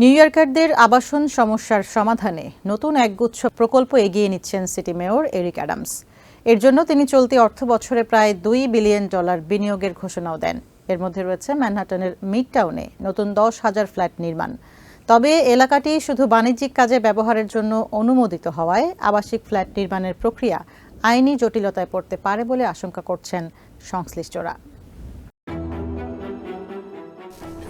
New ইয়র্কারদের আবাসন সমস্যার সমাধানে নতুন একগুচ্ছ প্রকল্প এগিয়ে নিচ্ছেন সিটি মেয়র এরিক অ্যাডামস। এর জন্য তিনি চলতি অর্থ বছরে প্রায় দুই বিলিয়ন ডলার বিনিয়োগের ঘোষণাও দেন। এর মধ্যে রয়েছে ম্যানহাটনের মিড টাউনে নতুন দশ হাজার ফ্ল্যাট নির্মাণ। তবে এলাকাটি শুধু বাণিজ্যিক কাজে ব্যবহারের জন্য অনুমোদিত হওয়ায় আবাসিক ফ্ল্যাট নির্মাণের প্রক্রিয়া আইনি জটিলতায় পড়তে পারে বলে আশঙ্কা করছেন সংশ্লিষ্টরা।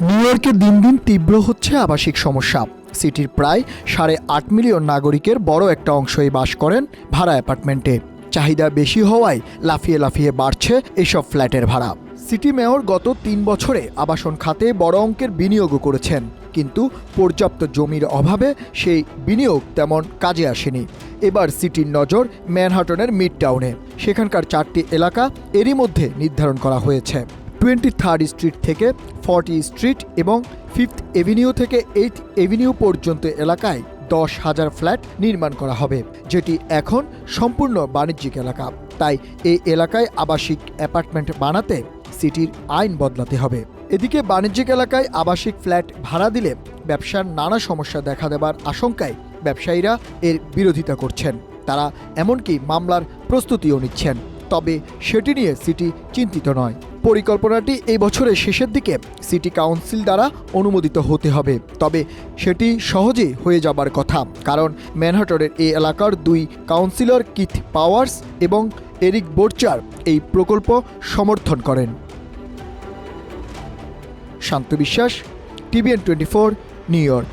নিউ ইয়র্কে দিন দিন তীব্র হচ্ছে আবাসিক সমস্যা। সিটির প্রায় সাড়ে আট মিলিয়ন নাগরিকের বড় একটা অংশই বাস করেন ভাড়া অ্যাপার্টমেন্টে। চাহিদা বেশি হওয়ায় লাফিয়ে লাফিয়ে বাড়ছে এসব ফ্ল্যাটের ভাড়া। সিটি মেয়র গত তিন বছরে আবাসন খাতে বড় অঙ্কের বিনিয়োগও করেছেন। কিন্তু পর্যাপ্ত জমির অভাবে সেই বিনিয়োগ তেমন কাজে আসেনি। এবার সিটির নজর ম্যানহাটনের মিড টাউনে সেখানকার চারটি এলাকা এরই মধ্যে নির্ধারণ করা হয়েছে। টোয়েন্টি থার্ড স্ট্রিট থেকে ফর্টি স্ট্রিট এবং ফিফথ এভিনিউ থেকে এইট এভিনিউ পর্যন্ত এলাকায় দশ হাজার ফ্ল্যাট নির্মাণ করা হবে, যেটি এখন সম্পূর্ণ বাণিজ্যিক এলাকা। তাই এই এলাকায় আবাসিক অ্যাপার্টমেন্ট বানাতে সিটির আইন বদলাতে হবে। এদিকে বাণিজ্যিক এলাকায় আবাসিক ফ্ল্যাট ভাড়া দিলে ব্যবসার নানা সমস্যা দেখা দেবার আশঙ্কায় ব্যবসায়ীরা এর বিরোধিতা করছেন। তারা এমনকি মামলার প্রস্তুতিও নিচ্ছেন। তবে সেটি নিয়ে সিটি চিন্তিত নয়। পরিকল্পনাটি এই বছরের শেষের দিকে সিটি কাউন্সিল দ্বারা অনুমোদিত হতে হবে। তবে সেটি সহজে হয়ে যাবার কথা, কারণ ম্যানহাটনের এই এলাকার দুই কাউন্সিলর কিথ পাওয়ার্স এবং এরিক বোরচার এই প্রকল্প সমর্থন করেন। Shanta Biswas, TVN twenty four, New York.